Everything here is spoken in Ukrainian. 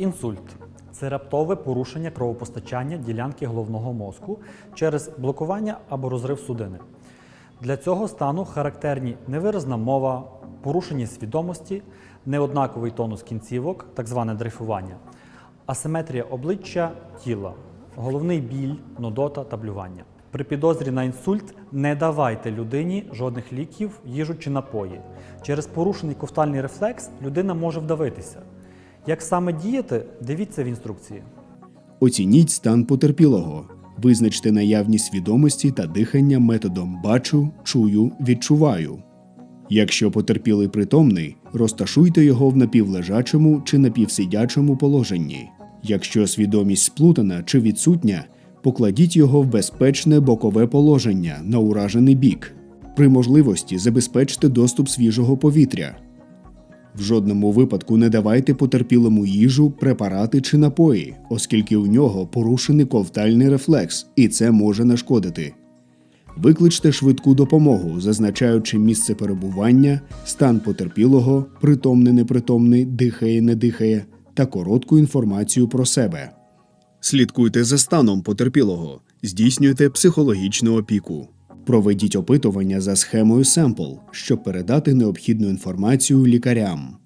Інсульт це раптове порушення кровопостачання ділянки головного мозку через блокування або розрив судини. Для цього стану характерні невиразна мова, порушення свідомості, неоднаковий тонус кінцівок, так зване дрейфування, асиметрія обличчя тіла, головний біль, нудота та блювання. При підозрі на інсульт не давайте людині жодних ліків, їжу чи напої. Через порушений ковтальний рефлекс людина може вдавитися. Як саме діяти, дивіться в інструкції. Оцініть стан потерпілого. Визначте наявність свідомості та дихання методом бачу, чую, відчуваю. Якщо потерпілий притомний, розташуйте його в напівлежачому чи напівсидячому положенні. Якщо свідомість сплутана чи відсутня, покладіть його в безпечне бокове положення на уражений бік. При можливості забезпечте доступ свіжого повітря. В жодному випадку не давайте потерпілому їжу, препарати чи напої, оскільки у нього порушений ковтальний рефлекс, і це може нашкодити. Викличте швидку допомогу, зазначаючи місце перебування, стан потерпілого, притомний непритомний, дихає, не дихає, та коротку інформацію про себе. Слідкуйте за станом потерпілого, здійснюйте психологічну опіку. Проведіть опитування за схемою Семпл, щоб передати необхідну інформацію лікарям.